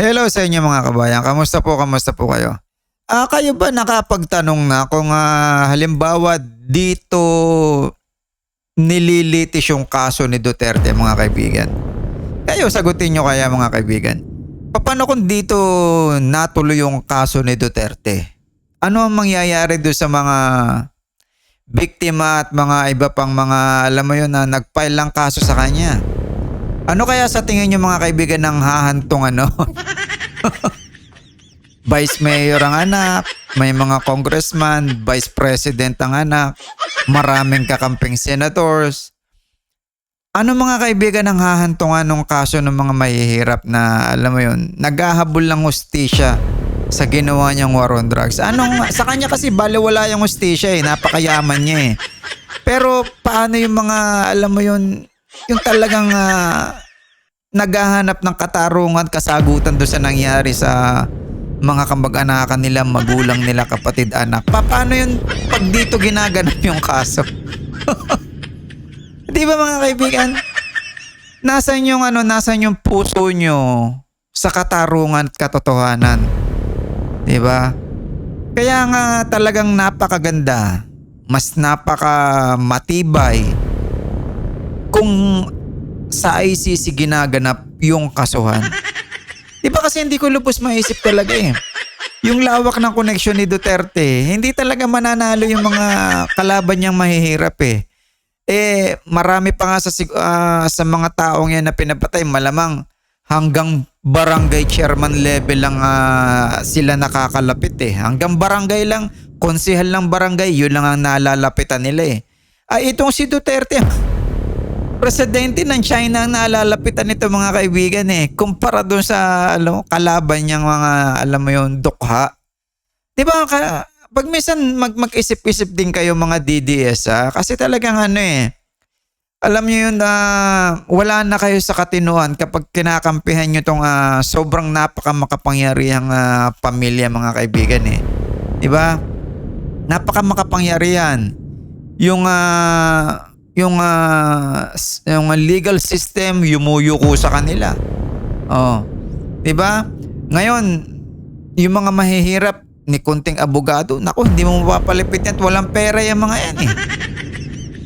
Hello sa inyo mga kabayan. Kamusta po, kamusta po kayo? Ah, kayo ba nakapagtanong na kung ah, halimbawa dito nililitis yung kaso ni Duterte mga kaibigan? Kayo sagutin nyo kaya mga kaibigan. Paano kung dito natuloy yung kaso ni Duterte? Ano ang mangyayari doon sa mga biktima at mga iba pang mga alam mo yun na nag-file lang kaso sa kanya? Ano kaya sa tingin nyo mga kaibigan ng hahantong ano? Vice Mayor ang anak, may mga congressman, Vice President ang anak, maraming kakamping senators. Ano mga kaibigan ang hahantungan ng kaso ng mga mahihirap na alam mo yun, naghahabol ng hustisya sa ginawa niyang war on drugs. Anong, sa kanya kasi baliwala yung hustisya eh, napakayaman niya eh. Pero paano yung mga, alam mo yun, yung talagang ah, naghahanap ng katarungan, kasagutan doon sa nangyari sa mga kamag-anakan nila, magulang nila, kapatid, anak. Pa, paano yun pag dito ginaganap yung kaso? Di ba mga kaibigan? Nasaan yung ano, nasaan yung puso nyo sa katarungan at katotohanan? Di ba? Kaya nga talagang napakaganda, mas napaka matibay kung sa ICC ginaganap yung kasuhan. Di ba kasi hindi ko lubos maisip talaga eh. Yung lawak ng koneksyon ni Duterte, hindi talaga mananalo yung mga kalaban niyang mahihirap eh. Eh, marami pa nga sa, ah, sa mga taong yan na pinapatay, malamang hanggang barangay chairman level lang ah, sila nakakalapit eh. Hanggang barangay lang, konsihal ng barangay, yun lang ang nalalapitan nila eh. Ay, itong si Duterte, presidente ng China ang nalalapitan nito mga kaibigan eh. Kumpara doon sa alam, mo, kalaban niyang mga, alam mo yun, dukha. Di ba, ka, pag minsan mag, mag-isip-isip din kayo mga DDS ha, kasi talagang ano eh, alam niyo yun na wala na kayo sa katinuan kapag kinakampihan niyo tong ah, sobrang napaka makapangyarihang ah, pamilya mga kaibigan eh. 'Di ba? Napaka makapangyarihan. Yung ah, yung ah, s- yung legal system yumuyuko sa kanila. Oh. 'Di ba? Ngayon, yung mga mahihirap ni kunting abogado, nako, hindi mo mapapalipit at walang pera yung mga yan eh.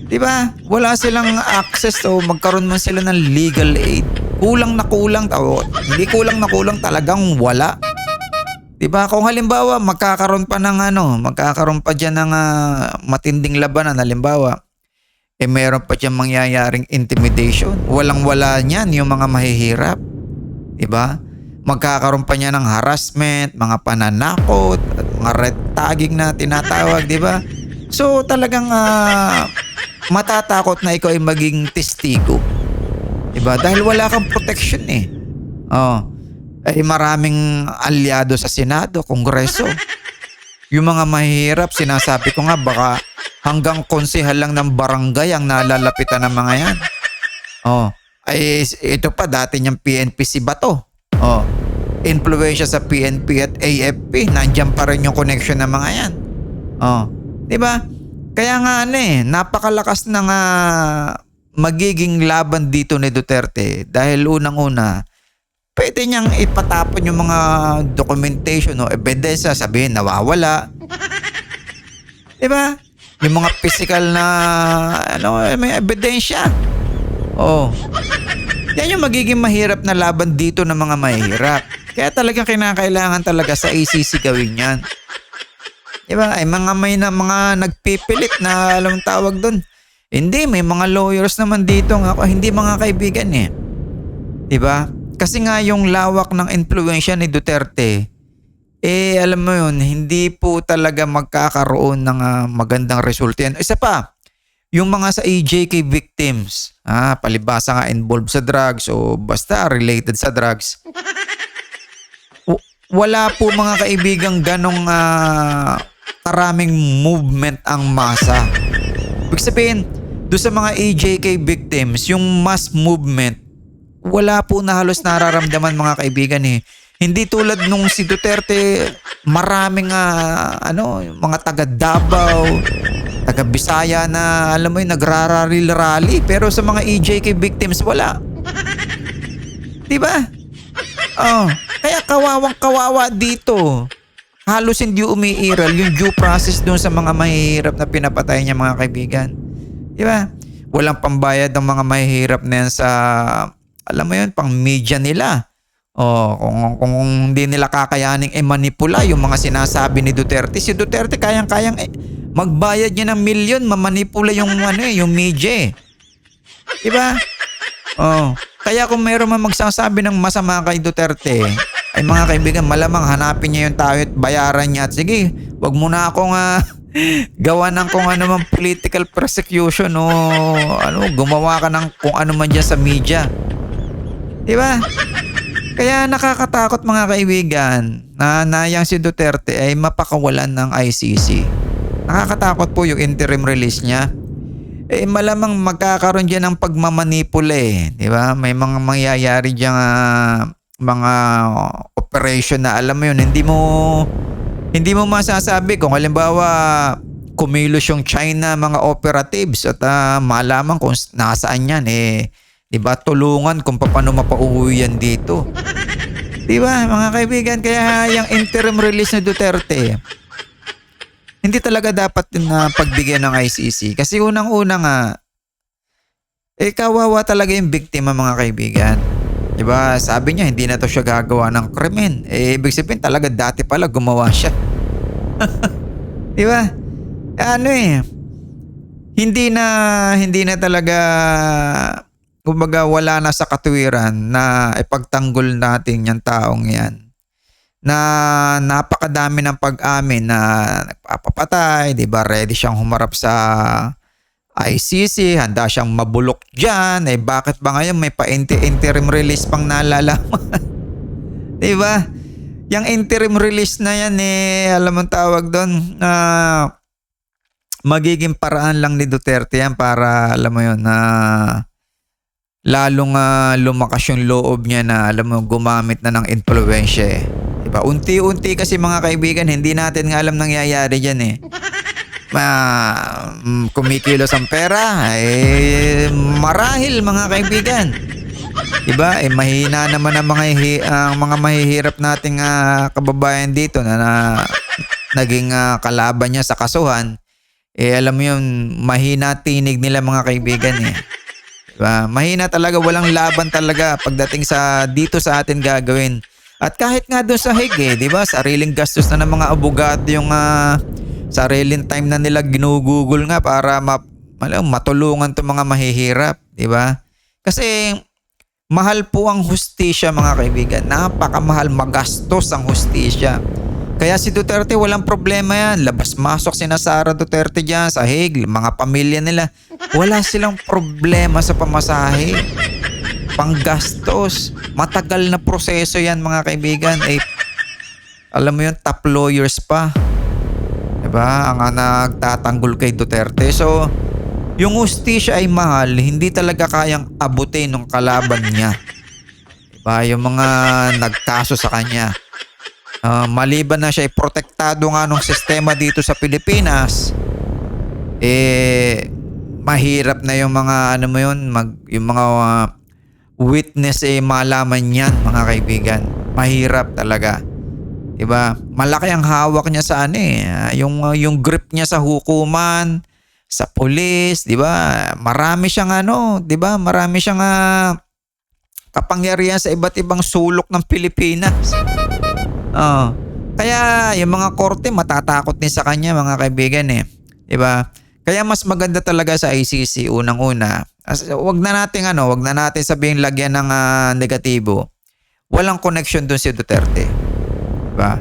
Di ba? Wala silang access o magkaroon man sila ng legal aid. Kulang na kulang. Tao, hindi kulang na kulang talagang wala. Di ba? Kung halimbawa magkakaroon pa ng ano, magkakaroon pa dyan ng ah, matinding labanan halimbawa, eh meron pa dyan mangyayaring intimidation. Walang wala niyan yung mga mahihirap. Di ba? Magkakaroon pa niya ng harassment, mga pananakot, at mga red tagging na tinatawag, di ba? So talagang ah, matatakot na ikaw ay maging testigo. Diba? Dahil wala kang protection eh. Oh. Ay maraming aliado sa Senado, Kongreso. Yung mga mahihirap, sinasabi ko nga baka hanggang konsehal lang ng barangay ang nalalapitan ng mga yan. Oh. Ay ito pa dati niyang PNP si Bato. Oh. Influensya sa PNP at AFP, nandiyan pa rin yung connection ng mga yan. Oh. 'Di ba? Kaya nga ano eh, napakalakas ng ah, magiging laban dito ni Duterte dahil unang-una, pwede niyang ipatapon yung mga documentation o ebidensya, sabihin nawawala. 'Di ba? Yung mga physical na ano, eh, may ebidensya. Oh. Yan yung magiging mahirap na laban dito ng mga mahirap. Kaya talagang kinakailangan talaga sa ACC gawin yan. Di ba? Ay mga may na mga nagpipilit na alam tawag doon. Hindi, may mga lawyers naman dito nga hindi mga kaibigan eh. Di ba? Kasi nga yung lawak ng impluensya ni Duterte, eh alam mo yun, hindi po talaga magkakaroon ng ah, magandang resulta yan. Isa pa, yung mga sa AJK victims, ah, palibasa nga involved sa drugs o basta related sa drugs, wala po mga kaibigang ganong ah, karaming movement ang masa. Ibig sabihin, doon sa mga AJK victims, yung mass movement, wala po na halos nararamdaman mga kaibigan eh. Hindi tulad nung si Duterte, maraming ah, ano, mga taga Davao, taga Bisaya na alam mo yun, nagrararil-rally. Pero sa mga EJK victims, wala. Di ba? Oh, Kaya kawawang kawawa dito. Halos hindi umiiral yung due process doon sa mga mahihirap na pinapatay niya mga kaibigan. Di ba? Walang pambayad ng mga mahihirap na yan sa, alam mo yun, pang media nila. O kung, kung hindi nila kakayaning i-manipula yung mga sinasabi ni Duterte. Si Duterte kayang-kayang eh, magbayad niya ng milyon, mamanipula yung, ano, eh, yung media eh. Di ba? Oh. Kaya kung mayroon man magsasabi ng masama kay Duterte, ay mga kaibigan, malamang hanapin niya yung tao at bayaran niya. At sige, wag mo na akong ah, gawa ng kung ano man political persecution o ano, gumawa ka ng kung ano man dyan sa media. Di ba? Kaya nakakatakot mga kaibigan na nayang si Duterte ay mapakawalan ng ICC. Nakakatakot po yung interim release niya eh malamang magkakaroon diyan ng pagmamanipula eh, 'di ba? May mga mangyayari diyan ah, mga operation na alam mo 'yun, hindi mo hindi mo masasabi kung halimbawa kumilos yung China mga operatives at ah, malaman kung nasaan yan eh 'di ba tulungan kung paano mapauwi yan dito. 'Di ba mga kaibigan kaya yung interim release ni Duterte hindi talaga dapat na pagbigyan ng ICC. Kasi unang-una nga, eh kawawa talaga yung biktima mga kaibigan. Diba? Sabi niya hindi na to siya gagawa ng krimen. Eh ibig sabihin talaga dati pala gumawa siya. diba? Ano eh. Hindi na hindi na talaga kumbaga wala na sa katuwiran na ipagtanggol natin yung taong yan na napakadami ng pag-amin na nagpapapatay, 'di ba? Ready siyang humarap sa ICC, handa siyang mabulok diyan. Eh bakit ba ngayon may pa-interim release pang nalalaman? 'Di ba? Yung interim release na yan eh, alam mo tawag doon, na magiging paraan lang ni Duterte yan para alam mo yon na lalong uh, lumakas yung loob niya na alam mo gumamit na ng influensya eh. Diba? Unti-unti kasi mga kaibigan, hindi natin nga alam nangyayari dyan eh. Ma, mm, kumikilos ang pera, eh, marahil mga kaibigan. Diba? Eh, mahina naman ang mga, ang mga mahihirap nating uh, kababayan dito na, na naging uh, kalaban niya sa kasuhan. Eh, alam mo yun, mahina tinig nila mga kaibigan eh. Diba? Mahina talaga, walang laban talaga pagdating sa dito sa atin gagawin. At kahit nga doon sa Hague, eh, 'di ba? Sariling gastos na ng mga abogado yung uh, sariling time na nila ginugugol nga para ma alam, matulungan 'tong mga mahihirap, 'di ba? Kasi mahal po ang hustisya mga kaibigan. Napakamahal magastos ang hustisya. Kaya si Duterte walang problema yan. Labas-masok si Sara Duterte dyan sa Hague, mga pamilya nila. Wala silang problema sa pamasahe panggastos. Matagal na proseso yan mga kaibigan. Eh, alam mo yun, top lawyers pa. Diba? Ang nagtatanggol kay Duterte. So, yung ustisya ay mahal, hindi talaga kayang abutin ng kalaban niya. Diba? Yung mga nagkaso sa kanya. Uh, maliban na siya ay protektado nga ng sistema dito sa Pilipinas, eh, mahirap na yung mga ano mo yun, mag, yung mga uh, witness eh malaman yan mga kaibigan. Mahirap talaga. 'Di ba? Malaki ang hawak niya sa ano eh, yung yung grip niya sa hukuman, sa pulis, 'di ba? Marami siyang ano, 'di ba? Marami siyang uh, kapangyarihan sa iba't ibang sulok ng Pilipinas. Oh. Kaya yung mga korte matatakot din sa kanya mga kaibigan eh. 'Di ba? Kaya mas maganda talaga sa ICC unang-una. As, wag na natin ano, wag na natin sabihin lagyan ng uh, negatibo. Walang connection doon si Duterte. Diba?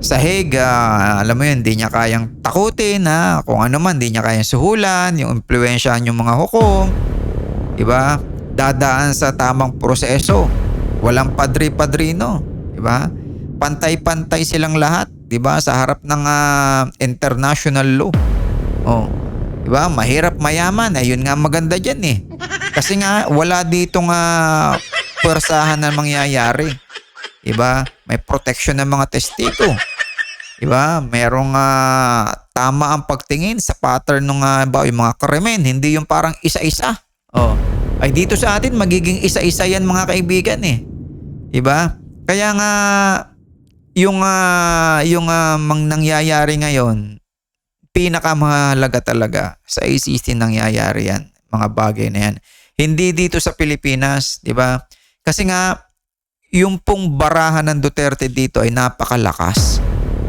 Sa Hague, uh, alam mo yun, hindi niya kayang takutin na kung ano man, hindi niya kayang suhulan, yung impluensyahan yung mga hukom. Diba? Dadaan sa tamang proseso. Walang padri-padrino. Diba? Pantay-pantay silang lahat. Diba? Sa harap ng uh, international law. Oh. Diba? Mahirap mayaman. Ayun nga maganda dyan eh. Kasi nga wala dito nga pwersahan na mangyayari. Diba? May protection ng mga testigo. Diba? Merong uh, tama ang pagtingin sa pattern ng uh, ba, yung mga krimen. Hindi yung parang isa-isa. Oh. Ay dito sa atin magiging isa-isa yan mga kaibigan eh. Diba? Kaya nga yung ah, yung ah, mang nangyayari ngayon, pinakamahalaga talaga sa ICC nangyayari yan, mga bagay na yan. Hindi dito sa Pilipinas, di ba? Kasi nga, yung pong barahan ng Duterte dito ay napakalakas.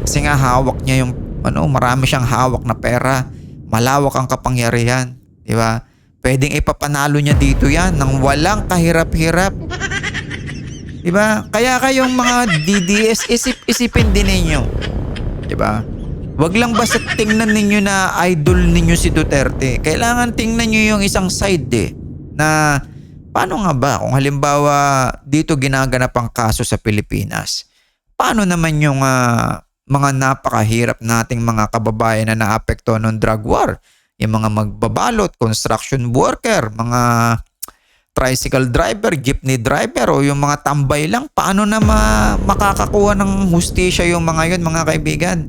Kasi nga hawak niya yung, ano, marami siyang hawak na pera. Malawak ang kapangyarihan, di ba? Pwedeng ipapanalo niya dito yan nang walang kahirap-hirap. Di ba? Kaya kayong mga DDS, isip-isipin din ninyo. Di ba? Wag lang basta tingnan ninyo na idol ninyo si Duterte. Kailangan tingnan nyo yung isang side eh. Na paano nga ba kung halimbawa dito ginaganap ang kaso sa Pilipinas? Paano naman yung ah, mga napakahirap nating mga kababayan na naapekto ng drug war? Yung mga magbabalot, construction worker, mga tricycle driver, jeepney driver o yung mga tambay lang, paano na ma- makakakuha ng hustisya yung mga yun mga kaibigan?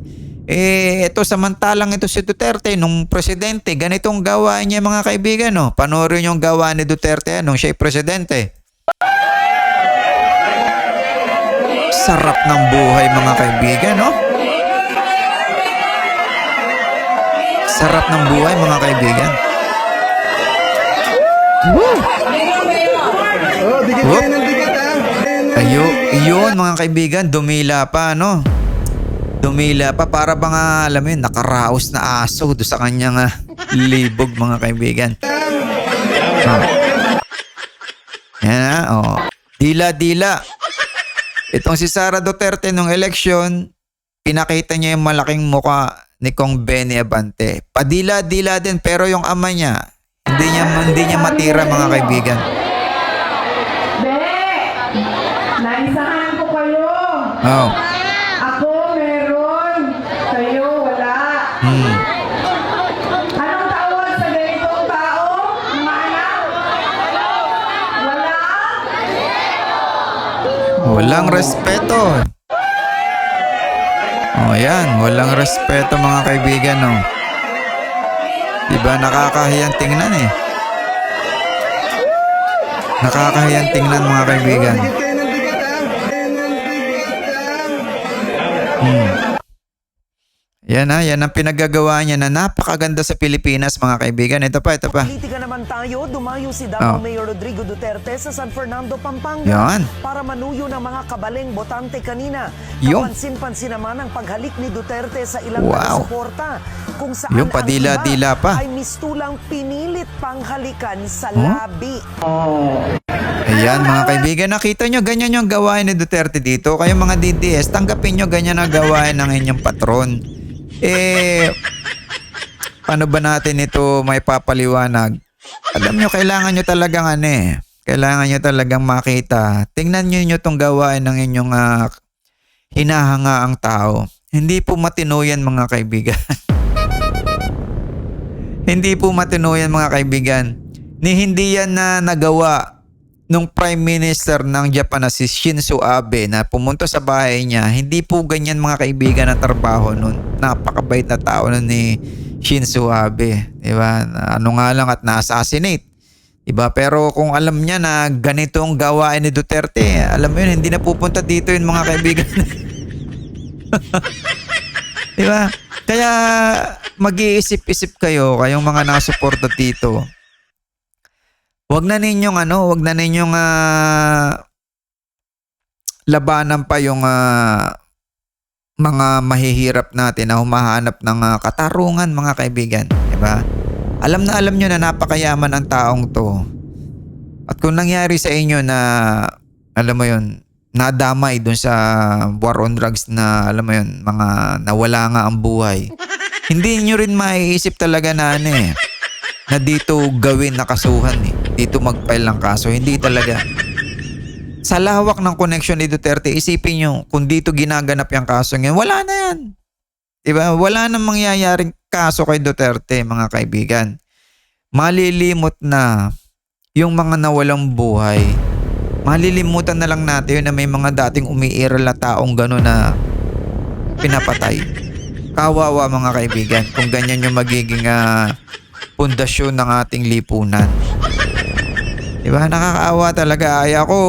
Eh, ito samantalang ito si Duterte, nung presidente, ganitong gawa niya mga kaibigan, no? Panoorin yung gawa ni Duterte nung siya'y presidente. Sarap ng buhay mga kaibigan, no? Sarap ng buhay mga kaibigan. Oh, ng dikit ha. Ayo, iyon mga kaibigan, dumila pa, no? Dumila pa para bang ah, alam mo yun, nakaraos na aso do sa kanyang ah, libog mga kaibigan. Oh. Yan na, oh. Dila-dila. Itong si Sara Duterte nung eleksyon, pinakita niya yung malaking muka ni Kong Benny Abante. Padila-dila din pero yung ama niya, hindi niya, hindi niya matira mga kaibigan. Be! Naisahan ko kayo! Oh. Ako meron! Kayo wala! Hmm. Tawag sa ganitong tao? Mga? Walang respeto. Oh, yan. Walang respeto mga kaibigan, no. Diba nakakahiyang tingnan eh. Nakakahiyang tingnan mga kaibigan. Dikit Yan ha, yan ang pinagagawa niya na napakaganda sa Pilipinas mga kaibigan. Ito pa, ito pa. Politika naman tayo, dumayo si Davao Oh. Mayor Rodrigo Duterte sa San Fernando, Pampanga Yan. para manuyo ng mga kabaleng botante kanina. Yung. Kapansin-pansin naman ang paghalik ni Duterte sa ilang Wow. suporta kung saan Yung ang padila-dila pa. ay mistulang pinilit panghalikan sa Huh? labi. Ayan mga kaibigan, nakita nyo ganyan yung gawain ni Duterte dito. Kayo mga DDS, tanggapin nyo ganyan ang gawain ng inyong patron. Eh, paano ba natin ito may papaliwanag? Alam nyo, kailangan nyo talagang ano eh. Kailangan nyo talagang makita. Tingnan nyo nyo itong gawain ng inyong ah, hinahanga ang tao. Hindi po matino yan mga kaibigan. hindi po matino yan mga kaibigan. Ni hindi yan na nagawa nung Prime Minister ng Japan na si Shinzo Abe na pumunta sa bahay niya, hindi po ganyan mga kaibigan ang trabaho nun. Napakabait na tao nun ni Shinzo Abe. Diba? Na Ano nga lang at na-assassinate. Diba? Pero kung alam niya na ganito ang gawain ni Duterte, alam mo yun, hindi na pupunta dito yun mga kaibigan. diba? Kaya mag-iisip-isip kayo, kayong mga nakasuporta dito. Wag na ninyong ano, wag na ninyong ah, labanan pa yung ah, mga mahihirap natin na humahanap ng ah, katarungan mga kaibigan, 'di ba? Alam na alam nyo na napakayaman ang taong 'to. At kung nangyari sa inyo na alam mo 'yon, nadamay dun sa war on drugs na alam mo 'yon, mga nawala nga ang buhay. Hindi nyo rin maiisip talaga na ano eh, na dito gawin na kasuhan eh. Dito mag-file ng kaso. Hindi talaga. Sa lawak ng connection ni Duterte, isipin nyo, kung dito ginaganap yung kaso ngayon, wala na yan. Diba? Wala na mangyayaring kaso kay Duterte, mga kaibigan. Malilimot na yung mga nawalang buhay. Malilimutan na lang natin yun na may mga dating umiiral na taong gano'n na pinapatay. Kawawa mga kaibigan kung ganyan yung magiging ah, pundasyon ng ating lipunan. Diba? Nakakaawa talaga. Ay ako,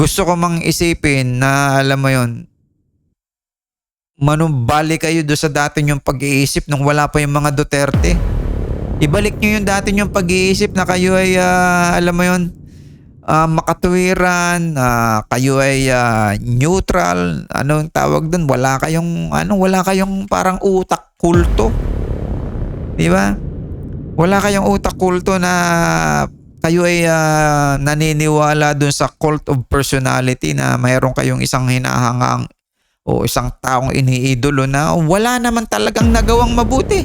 gusto ko mang isipin na alam mo yon manumbali kayo do sa dati yung pag-iisip nung wala pa yung mga Duterte. Ibalik nyo yung dati yung pag-iisip na kayo ay, ah, alam mo yon ah, makatuwiran, ah, kayo ay ah, neutral, anong tawag doon, wala kayong, ano, wala kayong parang utak kulto. Di ba? Wala kayong utak kulto na kayo ay ah, naniniwala dun sa cult of personality na mayroon kayong isang hinahangang o isang taong iniidolo na wala naman talagang nagawang mabuti.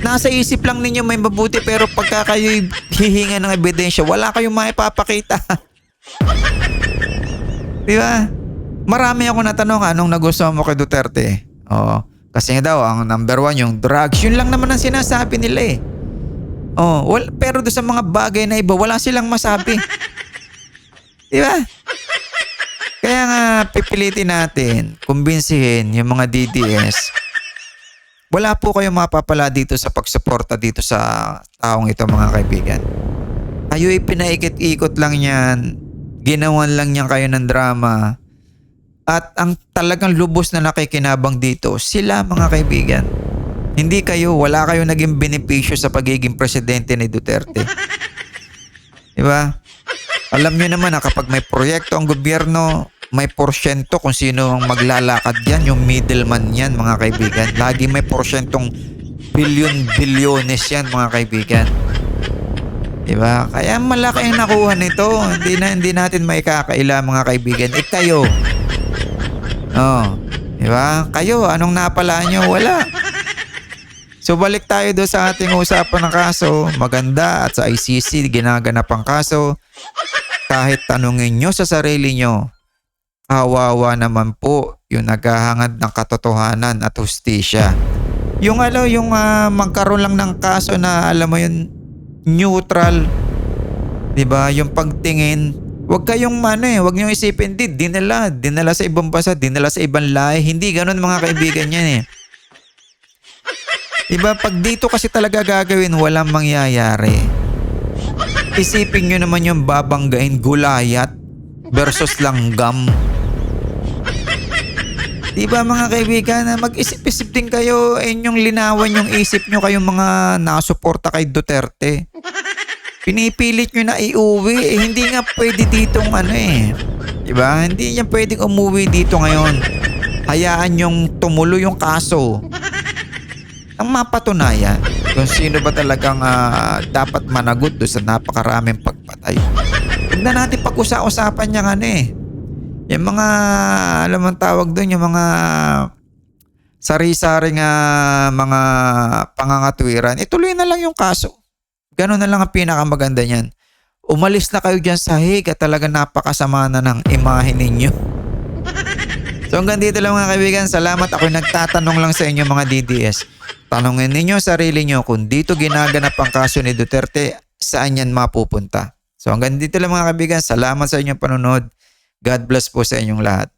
Nasa isip lang ninyo may mabuti pero pagka kayo hihinga ng ebidensya, wala kayong maipapakita. Di ba? Marami ako natanong anong nagustuhan mo kay Duterte. Oo. Kasi nga daw, ang number one, yung drugs. Yun lang naman ang sinasabi nila eh. Oh, wal, pero doon sa mga bagay na iba, wala silang masabi. Di ba? Kaya nga, pipilitin natin, kumbinsihin yung mga DDS. Wala po kayong mapapala dito sa pagsuporta dito sa taong ito mga kaibigan. Kayo ay pinaikot-ikot lang yan. Ginawan lang niyan kayo ng drama. At ang talagang lubos na nakikinabang dito, sila mga kaibigan. Hindi kayo, wala kayo naging benepisyo sa pagiging presidente ni Duterte. Diba? Alam nyo naman na kapag may proyekto ang gobyerno, may porsyento kung sino ang maglalakad yan, yung middleman yan mga kaibigan. Lagi may porsyentong bilyon-bilyones yan mga kaibigan. Diba? Kaya malaki ang nakuha nito. Hindi na hindi natin may kakaila mga kaibigan. Eh kayo. Oh, diba? Kayo, anong napala nyo? Wala. So balik tayo do sa ating usapan ng kaso. Maganda at sa ICC ginaganap ang kaso. Kahit tanungin nyo sa sarili nyo, kawawa naman po yung naghahangad ng katotohanan at hustisya. Yung ano, yung ah, magkaroon lang ng kaso na alam mo yun, neutral. 'Di ba? Yung pagtingin, wag kayong ano eh, wag niyo isipin di dinala, dinala sa ibang bansa, dinala sa ibang lahi. Hindi ganoon mga kaibigan yan eh. Diba, pag dito kasi talaga gagawin, walang mangyayari. Isipin nyo naman yung babanggain gulayat versus langgam. Diba mga kaibigan, na mag-isip-isip din kayo, yung linawan yung isip nyo kayong mga nasuporta kay Duterte. Pinipilit nyo na iuwi, eh hindi nga pwede ditong ano eh. Diba? Hindi niya pwedeng umuwi dito ngayon. Hayaan yung tumulo yung kaso ang mapatunayan kung sino ba talagang ah, dapat managot doon sa napakaraming pagpatay. Na natin pag-usa-usapan niya ano eh. Yung mga, alam ang tawag doon, yung mga sari-saring ah, mga pangangatwiran, ituloy na lang yung kaso. Ganun na lang ang pinakamaganda niyan. Umalis na kayo dyan sa hig at talaga napakasama na ng imahe ninyo. So hanggang dito lang mga kaibigan. Salamat. Ako nagtatanong lang sa inyo mga DDS. Tanongin ninyo sarili nyo kung dito ginaganap ang kaso ni Duterte, saan yan mapupunta. So hanggang dito lang mga kaibigan. Salamat sa inyong panonood. God bless po sa inyong lahat.